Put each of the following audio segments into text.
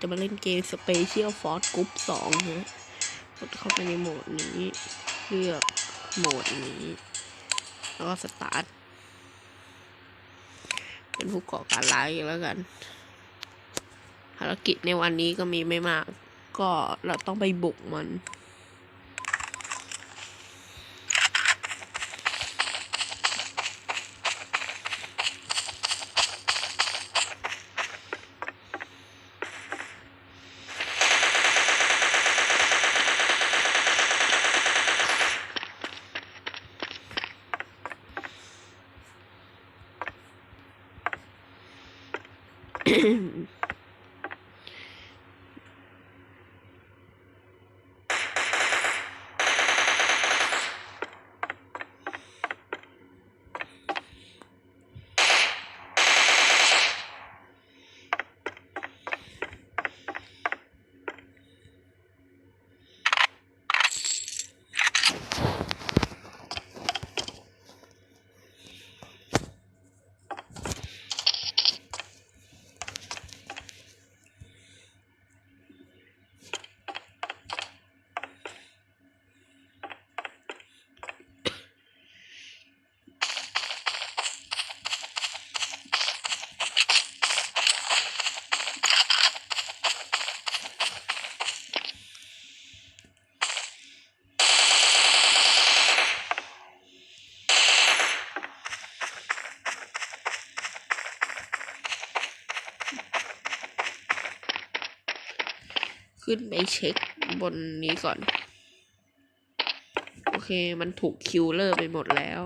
จะมาเล่นเกม Special Force Group 2ฮะกดเข้าไปในโหมดนี้ เลือกโหมดนี้ แล้วก็สตาร์ท เป็นผู้ก่อการร้ายแล้วกัน ภารกิจในวันนี้ก็มีไม่มาก ก็เราต้องไปบุกมัน ขึ้นไปเช็คบนนี้ก่อน โอเคมันถูกคิวเลอร์ไปหมดแล้ว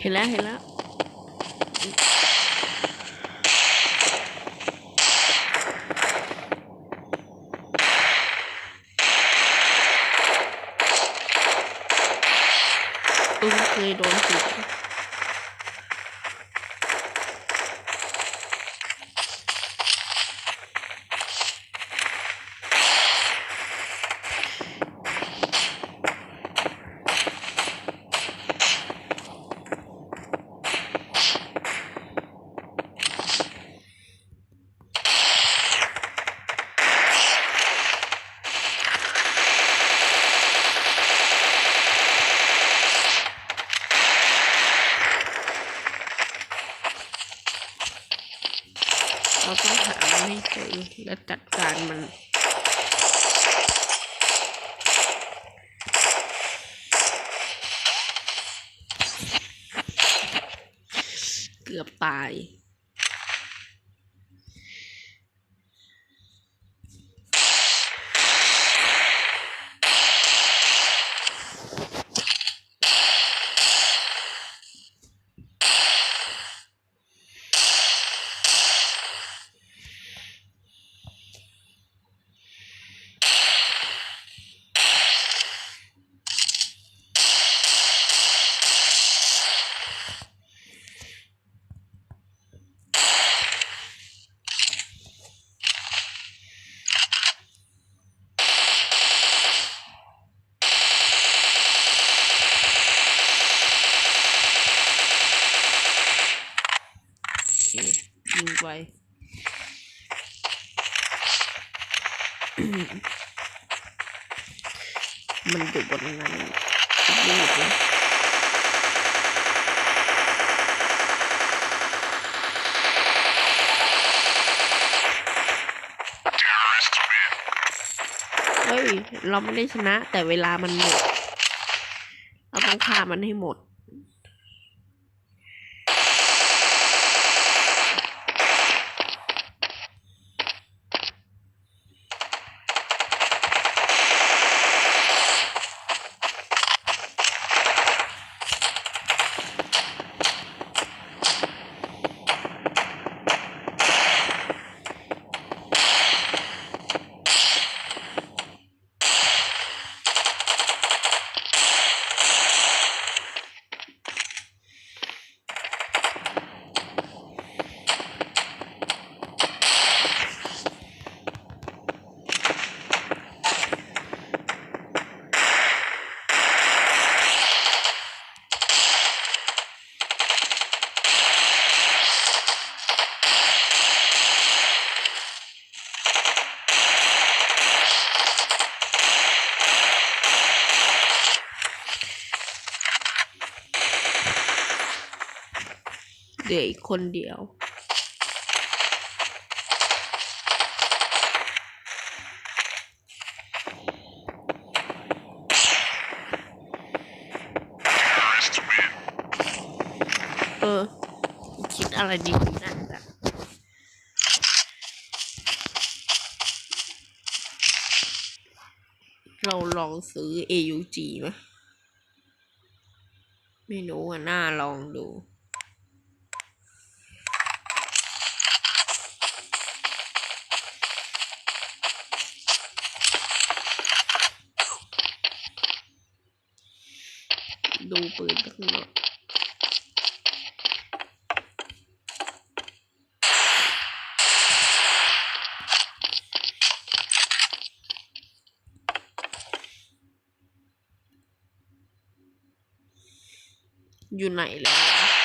เห็นแล้วเห็นแล้วตุ้มเคยโดนผิดเราต้องหามันให้เจอ และจัดการมัน เกือบตาย โยิงไปมันอยู่บนนั้นรีบเลยเฮ้ย เราไม่ได้ชนะ แต่เวลามันหมด เราต้องฆ่ามันให้หมด เหลืออีกคนเดียว เออ คิดอะไรดีนั่นแหละเราลองซื้อ AUG ไหมไม่รู้อะน่าลองดู ดูปืนสักหน่อยอยู่ไหนแล้ว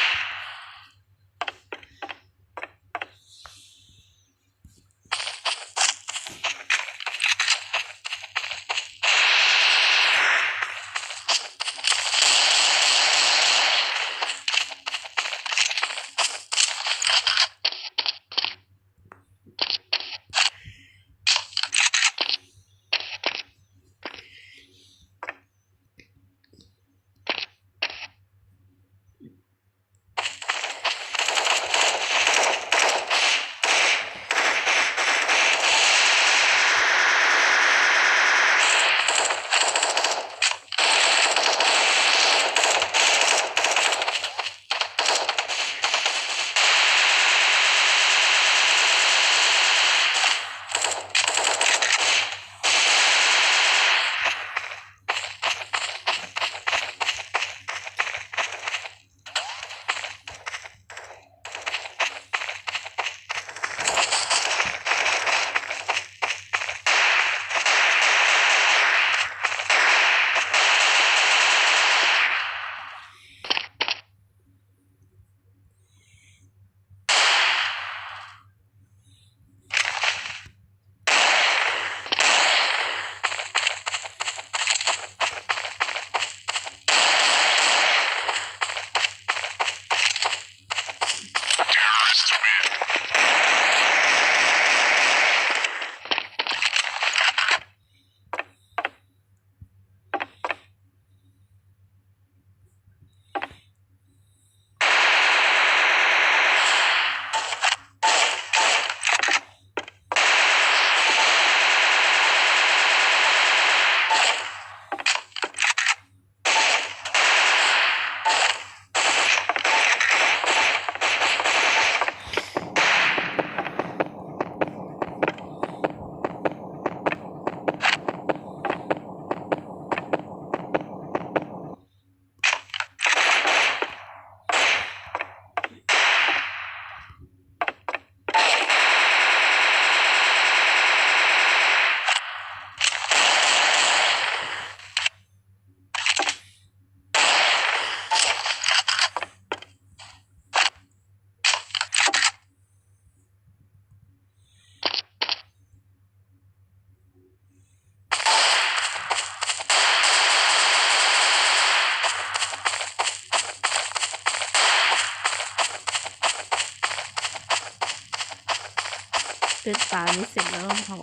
านี้เสร็จแล้วก็พอ